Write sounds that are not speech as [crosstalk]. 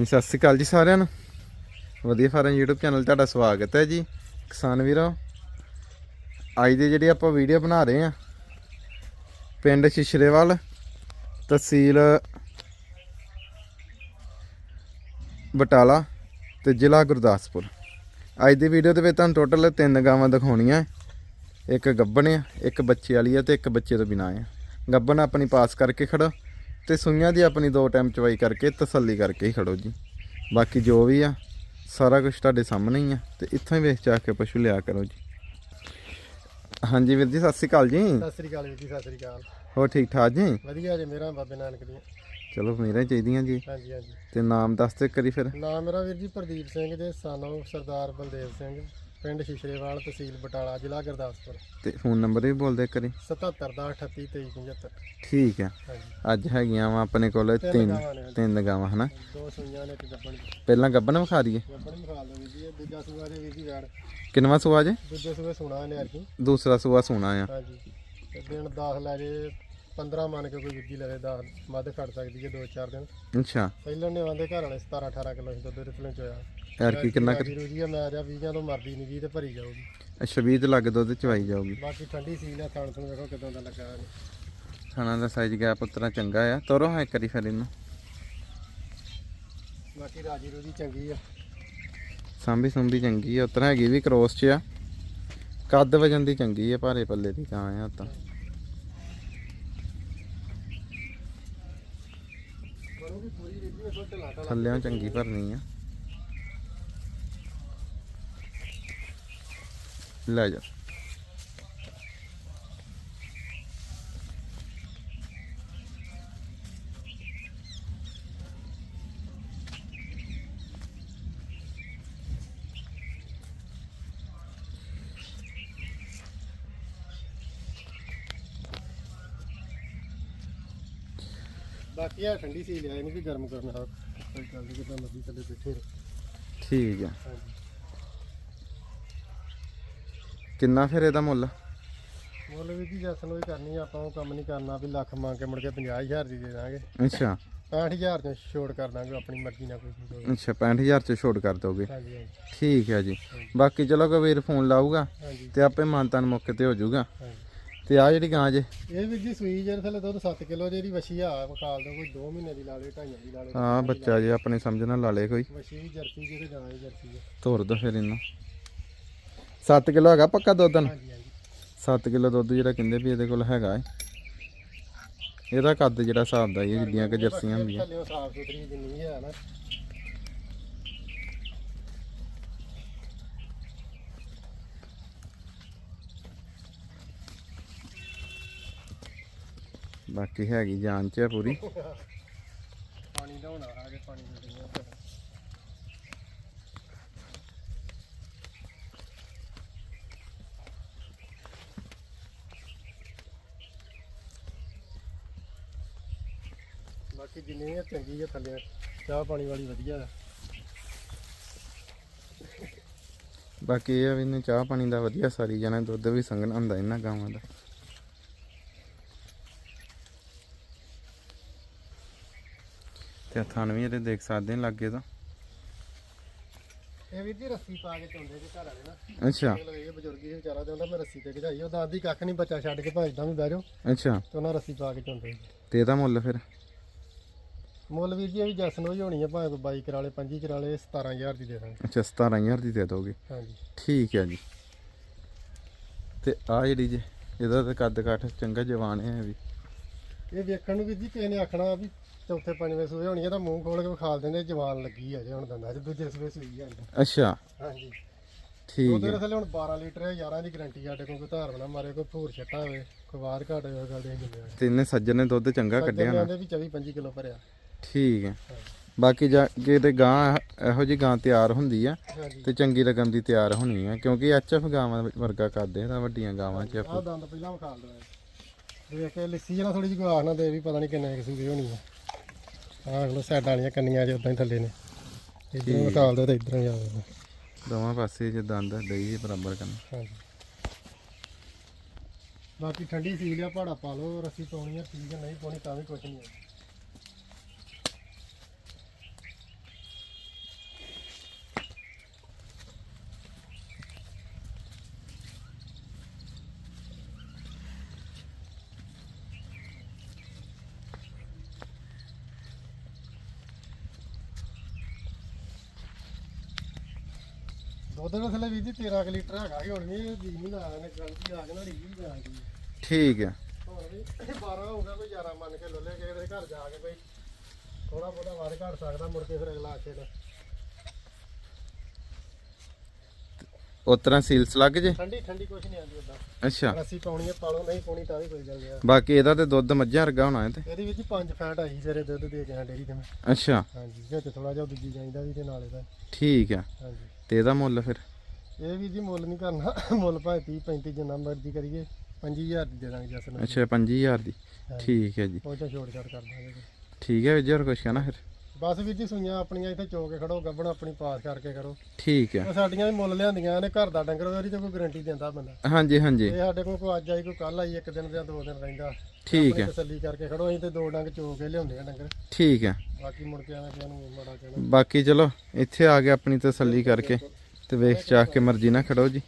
ਹਾਂਜੀ, ਸਤਿ ਸ਼੍ਰੀ ਅਕਾਲ ਜੀ ਸਾਰਿਆਂ ਨੂੰ। ਵਧੀਆ ਫਾਰਮ YouTube ਚੈਨਲ ਤੁਹਾਡਾ ਸਵਾਗਤ ਹੈ ਜੀ। ਕਿਸਾਨ ਵੀਰੋ, ਅੱਜ ਦੇ ਜਿਹੜੇ ਆਪਾਂ ਵੀਡੀਓ ਬਣਾ ਰਹੇ ਆ ਪਿੰਡ ਸ਼ਿਸ਼ਰੇਵਾਲ ਤਹਿਸੀਲ ਬਟਾਲਾ ਤੇ ਜ਼ਿਲ੍ਹਾ ਗੁਰਦਾਸਪੁਰ। ਅੱਜ ਦੀ ਵੀਡੀਓ ਦੇ ਵਿੱਚ ਤੁਹਾਨੂੰ ਟੋਟਲ ਤਿੰਨ ਗਾਵਾਂ ਦਿਖਾਉਣੀਆਂ। ਇੱਕ ਗੱਬਣ ਆ, ਇੱਕ ਬੱਚੇ ਵਾਲੀ ਆ ਤੇ ਇੱਕ ਬੱਚੇ ਤੋਂ ਬਿਨਾਂ ਆ। ਗੱਬਣ ਆਪਣੀ ਪਾਸ ਕਰਕੇ ਖੜੋ। ਤੇ ਸੂਈਆਂ ਦੀ ਆਪਣੀ ਦੋ ਟਾਈਮ ਚਵਾਈ ਕਰਕੇ ਤਸੱਲੀ ਕਰਕੇ ਹੀ ਖੜੋ ਜੀ। ਬਾਕੀ ਜੋ ਵੀ ਆ ਸਾਰਾ ਕੁਝ ਤੁਹਾਡੇ ਸਾਹਮਣੇ ਹੀ ਆ ਤੇ ਇੱਥੋਂ ਹੀ ਵੇਖ ਜਾ ਕੇ ਪਸ਼ੂ ਲਿਆ ਕਰੋ ਜੀ। ਹਾਂਜੀ ਵੀਰ ਜੀ ਸਤਿ ਸ਼੍ਰੀ ਅਕਾਲ ਜੀ। ਸਤਿ ਸ੍ਰੀ ਅਕਾਲ ਵੀਰ ਜੀ ਸਤਿ ਸ੍ਰੀ ਅਕਾਲ। ਹੋਰ ਠੀਕ ਠਾਕ ਜੀ? ਵਧੀਆ ਜੀ ਮੇਰਾ ਬਾਬੇ ਨਾਨਕ ਦੀਆਂ ਚਲੋ ਮੇਰਾ ਚਾਹੀਦੀਆਂ ਜੀ। ਹਾਂਜੀ ਹਾਂਜੀ। ਤੇ ਨਾਮ ਦੱਸ ਤੇ ਕਰੀ ਫਿਰ। ਨਾਮ ਮੇਰਾ ਵੀਰ ਜੀ ਪ੍ਰਦੀਪ ਸਿੰਘ ਦੇ ਸਾਨੋ ਸਰਦਾਰ ਬਲਦੇਵ ਸਿੰਘ। ਪਿੰਡ ਸ਼ਿਸ਼ਰੇਵਾਲ ਤਹਿਸੀਲ ਬਟਾਲਾ ਜ਼ਿਲ੍ਹਾ ਗੁਰਦਾਸਪੁਰ। ਤੇ ਫੋਨ ਨੰਬਰ ਵੀ ਬੋਲਦੇ ਕਰੀ 77 ਦਾ 38 23 75 ਠੀਕ ਆ। ਹਾਂਜੀ। ਅੱਜ ਹੈਗੀਆਂ ਵਾ ਆਪਣੇ ਕੋਲ ਤਿੰਨ ਤਿੰਨ ਗਾਵਾਂ ਨੇ ਤਿੰਨ ਗਾਵਾਂ ਹਨਾ? ਦੋ ਸੂਈਆਂ ਨੇ ਇੱਕ ਗੱਬਣ ਪਹਿਲਾਂ ਗੱਬਨ ਵਿਖਾ ਦਈਏ। ਗੱਬਣ ਮਿਖਾਲ ਦੋ ਵੀਰ ਜੀ ਇਹ ਦੂਜਾ ਸੂਆ ਦੇ ਵੀਰ ਜੀ ਵੈੜ ਕਿੰਨਵਾ ਸੂਆ ਜੇ? ਦੂਜੇ ਸੂਏ ਸੁਣਾ ਨੇ ਅਰਕੀ ਦੂਸਰਾ ਸੂਆ ਸੋਨਾ ਆ। ਹਾਂਜੀ। ਤੇ ਦਿਨ 10 ਲੈ ਜੇ 15 ਮੰਨ ਕੇ ਕੋਈ ਵੀਰ ਜੀ ਲਵੇ 10 ਵੱਧ ਘੱਟ ਸਕਦੀ ਹੈ 2-4 ਦਿਨ। ਅੱਛਾ। ਪਹਿਲਾਂ ਨੇ ਆਂਦੇ ਘਰ ਵਾਲੇ 17 18 ਕਿਲੋ ਦੁੱਧ ਦੇ ਰਿਪਲੇ ਚ ਹੋਇਆ। ਯਾਰ ਕੀ ਕਿੰਨਾ ਕੁ- ਰਾਜੀ ਰੂਜੀ ਆ ਮੈਂ ਆ 20 ਤੋਂ ਮਰਦੀ ਨਹੀਂ 20 ਤੇ ਭਰੀ ਜਾਊਗੀ। ਅੱਛਾ 20 ਤੇ ਲੱਗ ਦੁੱਧ ਚਵਾਈ ਜਾਊਗੀ। ਬਾਕੀ ਠੰਡੀ ਸੀਲ ਆ ਥਣ ਤੋਂ ਵੇਖੋ ਕਿਦਾਂ ਦਾ ਲੱਗਾ। ਖਾਣਾ ਦਾ ਸਾਈਜ਼ ਗੈਪ ਉਤਰਾ ਚੰਗਾ ਆ। ਤੋਰੋ ਹਾਂ ਇੱਕ ਵਾਰੀ ਫਿਰ ਇਹਨੂੰ। ਬਾਕੀ ਰਾਜੀ ਰੂਜੀ ਚੰਗੀ ਆ। ਸਾਂਭੀ ਸੁੰਭੀ ਚੰਗੀ ਆ ਉਤਰਾ ਹੈਗੀ ਵੀ ਕ੍ਰੋਸ 'ਚ ਆ। ਕੱਦ ਵਜਨ ਦੀ ਚੰਗੀ ਆ ਭਾਰੇ ਪੱਲੇ ਦੀ ਕਾਂ ਆ ਤਾਂ ਥੱਲਿਆਂ ਚੰਗੀ ਭਰਨੀ ਆ। ਲੈ ਜਾ। ਬਾਕੀ ਆ ਠੰਡੀ ਸੀਲ ਆ ਇਹਨੂੰ ਵੀ ਗਰਮ ਕਰਨਾ ਕੋਈ ਗੱਲ ਨਹੀਂ ਕਿਦਾਂ ਮਰਜ਼ੀ ਥੱਲੇ ਬੈਠੇ ਰਹੋ। ਠੀਕ ਆ। ਹਾਂਜੀ। ਕਿੰਨਾ ਫਿਰ ਇਹਦਾ ਮੁੱਲ? ਮੁੱਲ ਵੀ ਜੀ ਜਸਨ ਵੀ ਕਰਨੀ ਆ ਆਪਾਂ ਉਹ ਕੰਮ ਨਹੀਂ ਕਰਨਾ ਵੀ ਲੱਖ ਮੰਗ ਕੇ ਮੁੜ ਕੇ 50000 ਦੀ ਦੇ ਦਾਂਗੇ। ਅੱਛਾ। 65000 ਚ ਛੋੜ ਕਰ ਦਾਂਗੇ ਆਪਣੀ ਮਰਜ਼ੀ ਨਾਲ ਕੋਈ ਚੀਜ਼ ਹੋਵੇ ਅੱਛਾ 65000 ਚ ਛੋਟ ਕਰ ਦੋਗੇ। ਹਾਂਜੀ ਹਾਂਜੀ। ਠੀਕ ਹੈ ਜੀ। ਬਾਕੀ ਚਲੋ ਵੀਰ ਫੋਨ ਲਾਊਗਾ ਹਾਂਜੀ। ਤੇ ਆਪੇ ਮਾਨਤਾਨ ਮੌਕੇ ਤੇ ਹੋ ਜਾਊਗਾ। ਹਾਂਜੀ। ਤੇ ਆ ਜਿਹੜੀ ਗਾਂ ਜੇ। ਇਹ ਵੀ ਜੀ ਸੂਈ ਜਿਹੜੇ ਥੱਲੇ ਦੁੱਧ 7 ਕਿਲੋ ਜਿਹੜੀ ਵਛੀ ਆ ਵਿਖਾਲ ਦੋ ਕੋਈ 2 ਮਹੀਨੇ ਦੀ ਲਾ ਲੇ ਢਾਈਆਂ ਦੀ ਲਾ ਲੇ ਹਾਂ ਬੱਚਾ ਜੇ ਆਪਣੇ ਸਮਝ ਨਾਲ ਲਾ ਲੇ ਕੋਈ। ਵਛੀ ਜਰਸੀ ਜਿਹਦੇ ਗਾਂ ਦੀ ਜਰਸੀ ਹੈ ਤੋਰ ਦੋ ਫਿਰ ਇਹਨੂੰ। 7 ਕਿਲੋ ਹੈਗਾ ਪੱਕਾ ਦੁੱਧ ਨੂੰ? ਹਾਂਜੀ ਹਾਂਜੀ। 7 ਕਿਲੋ ਦੁੱਧ ਜਿਹੜਾ ਕਹਿੰਦੇ ਵੀ ਇਹਦੇ ਕੋਲ ਹੈਗਾ ਏ। ਇਹਦਾ ਕੱਦ ਜਿਹੜਾ ਹਿਸਾਬ ਦਾ ਹੀ ਹੈ ਜਿੱਡੀਆਂ ਕਿ ਜਰਸੀਆਂ ਹੁੰਦੀਆਂ। ਥੱਲੇ ਸਾਫ਼ ਸੁਥਰੀ ਜਿੰਨੀ ਹੈ ਨਾ। ਬਾਕੀ ਹੈਗੀ ਜਾਨ ਚ ਪੂਰੀ। ਪਾਣੀ ਲਾਉਣਾ ਆ ਕੇ ਪਾਣੀ ਦੇ ਬਾਕੀ ਜਿੰਨੀ ਹੈ ਚੰਗੀ ਹੈ ਥੱਲੇ। ਚਾਹ ਪਾਣੀ ਵਾਲੀ ਵਧੀਆ ਹੈ ਬਾਕੀ ਇਹ ਵੀ ਇਹਨੇ ਚਾਹ ਪਾਣੀ ਦਾ ਵਧੀਆ ਸਾਰੀ ਜਾਣਾ ਦੁੱਧ ਵੀ ਸੰਘਣਾ ਹੁੰਦਾ ਇਹਨਾਂ ਗਾਵਾਂ ਦਾ। ਤੇ ਥਣ ਵੀ ਇਹਦੇ ਦੇਖ ਸਕਦੇ ਨੇ ਲੱਗੇ ਤਾਂ। ਇਹ ਵੀਰ ਜੀ ਰੱਸੀ ਪਾ ਕੇ ਚੁੰਦੇ ਜੇ ਘਰ ਵਾਲੇ ਨਾ। ਅੱਛਾ। ਇਹ ਬਜ਼ੁਰਗ ਹੀ ਵਿਚਾਰਾ ਤੇ ਉਹਦਾ ਮੈਂ ਰੱਸੀ ਤੇ ਗਜਾਈ ਉਹ ਦਾਦੀ ਕੱਖ ਨਹੀਂ ਬੱਚਾ ਛੱਡ ਕੇ ਭਜਦਾ ਵੀ ਬਹਿ ਜਾਓ। ਅੱਛਾ। ਤੇ ਉਹਨਾਂ ਰੱਸੀ ਪਾ ਕੇ ਚੁੰਦੇ ਤੇ ਇਹਦਾ ਮੁੱਲ ਫਿਰ। ਮੁੱਲ ਵੀਰ ਜੀ ਇਹ ਵੀ ਜਸਨ ਹੋਈ ਹੋਣੀ ਹੈ ਭਾਵੇਂ ਕੋਈ ਬਾਈ ਕਰਾ ਲੇ 25 ਕਰਾ ਲੇ 17000 ਦੀ ਦੇ ਦਾਂਗੇ। ਅੱਛਾ 17000 ਦੀ ਦੇ ਦੋਗੇ? ਹਾਂਜੀ। ਠੀਕ ਹੈ ਜੀ। ਤੇ ਆ ਜਿਹੜੀ ਜੇ ਇਹਦਾ ਤਾਂ ਕੱਦ ਕਾਠ ਚੰਗਾ ਜਵਾਨ ਹੈ ਵੀ। ਇਹ ਵੇਖਣ ਨੂੰ ਵੀਰ ਜੀ ਕਿਸੇ ਨੇ ਆਖਣਾ ਵੀ ਚੌਥੇ ਪੰਜਵੇਂ ਸੂਏ ਹੋਣੀ ਹੈ ਤਾਂ ਮੂੰਹ ਖੋਲ ਕੇ ਵਿਖਾਲ ਦਿੰਦੇ ਜਵਾਨ ਲੱਗੀ ਹੈ ਜੇ ਹੁਣ ਦੰਦਾਂ। 'ਚ ਦੂਜੇ ਸੂਏ ਸੂਈ ਜਾਂਦਾ ਅੱਛਾ। ਹਾਂਜੀ। ਠੀਕ ਉਹਦੇ ਹੈ ਥੱਲੇ ਹੁਣ 12 ਲੀਟਰ ਹੈ 11 ਦੀ ਗਾਰੰਟੀ ਸਾਡੇ ਕੋਲ ਕੋਈ ਧਾਰ ਬਣਾ ਮਾਰੇ ਕੋਈ ਭੂਰ ਛੱਟਾ ਹੋਵੇ ਕੋਈ ਬਾਹਰ ਘਾਟ ਹੋਵੇ ਗੱਲ ਦੇ ਜਿੰਨੇ ਤੇ ਇਹਨੇ ਸੱਜਣ ਨੇ ਦੁੱਧ ਚੰਗਾ ਕੱਢਿਆ ਨਾ? ਵੀ 24 25 ਕਿਲੋ ਭਰਿਆ। ਠੀਕ ਹੈ ਬਾਕੀ ਜਾ ਕੇ ਤੇ ਗਾਂ ਇਹੋ ਜੀ ਗਾਂ ਤਿਆਰ ਹੁੰਦੀ ਆ ਹਾਂਜੀ। ਤੇ ਚੰਗੀ ਰਕਮ ਦੀ ਤਿਆਰ ਹੋਣੀ ਆ ਕਿਉਂਕਿ ਐਚਐਫ ਗਾਵਾਂ ਵਰਗਾ ਕਰਦੇ ਆ ਵੱਡੀਆਂ ਗਾਵਾਂ ਚ ਆਹ ਦੰਦ ਪਹਿਲਾਂ ਵਿਖਾਲ ਦੋ ਦੇਖ ਕੇ ਲਿੱਸੀ ਜਣਾ ਥੋੜੀ ਜਿਹੀ ਆਖ ਨਾ ਦੇ ਵੀ ਪਤਾ ਨਹੀਂ ਕਿੰਨੇ ਕਿਸਮ ਦੀ ਹੋਣੀ ਹੈ ਆਹ ਲੋ ਸਾਈਡਾਂ ਵਾਲੀਆਂ ਕੰਨੀਆਂ ਜੇ ਉਦਾਂ ਹੀ ਥੱਲੇ ਨੇ। ਇਧਰੋਂ ਵਿਖਾਲ ਦੋ ਤੇ ਇਧਰੋਂ ਜਾਵੇ ਦੋਵਾਂ ਪਾਸੇ ਜੇ ਦੰਦ ਡਈ ਬਰਾਬਰ ਕਰਨ ਹਾਂਜੀ। ਬਾਕੀ ਠੰਡੀ ਸੀ ਲਿਆ ਪਹਾੜਾ ਪਾ ਲਓ ਰੱਸੀ ਪਾਉਣੀ ਹੈ ਠੀਕ ਹੈ ਨਹੀਂ ਪਾਉਣੀ ਤਾਂ ਵੀ ਕੁਝ ਨਹੀਂ ਹੈ ਦੁੱਧ ਦਾ ਥੱਲੇ ਵੀਰ ਜੀ 13 ਕੁ ਲੀਟਰ ਹੈਗਾ ਸੀ ਹੁਣ ਵੀ ਇਹ ਜੀ ਨਹੀਂ ਲਾਇਆ ਨੇ ਗਲਤੀ ਆ ਕੇ ਨਾ ਢੀ ਵੀ ਆ ਗਈ ਠੀਕ ਆ ਹੁਣ ਵੀ [coughs] 12 ਹੋਊਗਾ ਕੋਈ 11 ਮੰਨ ਕੇ ਲੱਲੇ ਕਿਸੇ ਦੇ ਘਰ ਜਾ ਕੇ ਬਈ ਥੋੜਾ ਬਹੁਤਾ ਵੱਧ ਘਟ ਸਕਦਾ ਮੁੜ ਕੇ ਫਿਰ ਅਗਲਾ ਆਖੇ ਦਾ ਉਸ ਤਰ੍ਹਾਂ ਸੀਲਸ ਲੱਗ ਜੇ? ਠੰਡੀ ਠੰਡੀ ਕੁਛ ਨਹੀਂ ਆਉਂਦੀ ਉਦਾਂ ਅੱਛਾ। ਅਸੀਂ ਪਾਉਣੀ ਹੈ ਪਾਲੋ ਨਹੀਂ ਪਾਉਣੀ ਤਾਂ ਵੀ ਕੋਈ ਗੱਲ ਨਹੀਂ ਬਾਕੀ ਇਹਦਾ ਤੇ ਦੁੱਧ ਮੱਝਾਂ ਵਰਗਾ ਹੋਣਾ ਹੈ ਤੇ। ਇਹਦੇ ਵਿੱਚ 5 ਫੈਟ ਆਈ ਸਵੇਰੇ ਦੁੱਧ ਦੇ ਕੇ ਡੇਰੀ ਤੇ ਮੈਂ। ਅੱਛਾ। ਹਾਂਜੀ ਵਿੱਚ ਥੋੜਾ ਜਿਹਾ ਦੂਜੀ ਜਾਂਦਾ ਵੀ ਤੇ ਨਾਲ ਇਹਦਾ। ਠੀਕ ਆ। ਹਾਂਜੀ। ਤੇ ਇਹਦਾ ਮੁੱਲ ਫਿਰ? ਇਹ ਵੀ ਜੀ ਮੁੱਲ ਨਹੀਂ ਕਰਨਾ। ਮੁੱਲ ਭਾਵੇਂ 30 35 ਜਿੰਨਾ ਮਰਜ਼ੀ ਕਰੀਏ 5000 ਦੀ ਦੇ ਦਾਂਗੇ ਜਸ ਨੂੰ ਅੱਛਾ 5000 ਦੀ। ਠੀਕ ਹੈ ਜੀ। ਉਹ ਚ ਛੋਟ ਛਾਟ ਕਰ ਦਾਂਗੇ। ਠੀਕ ਹੈ ਵੀਰ ਜੀ ਹੋਰ ਕੁਛ ਕਹਿਣਾ ਫਿਰ? ਬਸ ਵੀਰ ਜੀ ਸੂਈਆਂ ਆਪਣੀਆਂ ਇੱਥੇ ਚੋ ਕੇ ਖੜੋ ਗੱਬਣ ਆਪਣੀ ਪਾਸ ਕਰਕੇ ਕਰੋ। ਠੀਕ ਉਹ ਸਾਡੀਆਂ ਵੀ ਮੁੱਲ ਲਿਆਂਦੀਆਂ ਨੇ ਘਰ ਦਾ ਡੰਗਰ ਉਹਦੀ ਤੇ ਕੋਈ ਗਾਰੰਟੀ ਦਿੰਦਾ ਬੰਦਾ। ਹਾਂਜੀ ਹਾਂਜੀ। ਇਹ ਸਾਡੇ ਕੋਲ ਕੋਈ ਅੱਜ ਆਈ ਕੋਈ ਕੱਲ ਆਈ ਇੱਕ ਦਿਨ ਜਾਂ ਦੋ ਦਿਨ ਰਹਿੰਦਾ। ਠੀਕ ਹੈ ਤਸੱਲੀ ਕਰਕੇ ਖੜੋ ਅਸੀਂ ਤੇ ਦੋ ਡੰਗ ਚੋ ਕੇ ਲਿਆਉਂਦੇ ਆ ਡੰਗਰ। ਠੀਕ ਹੈ ਬਾਕੀ ਮੁੜ ਕੇ ਕਿਸੇ ਨੂੰ ਮਾੜਾ ਕਹਿਣਾ। ਬਾਕੀ ਚਲੋ ਇੱਥੇ ਆ ਕੇ ਆਪਣੀ ਤਸੱਲੀ ਕਰਕੇ ਤੇ ਵੇਖ ਚਾਖ ਕੇ ਮਰਜ਼ੀ ਨਾਲ ਖੜੋ ਜੀ।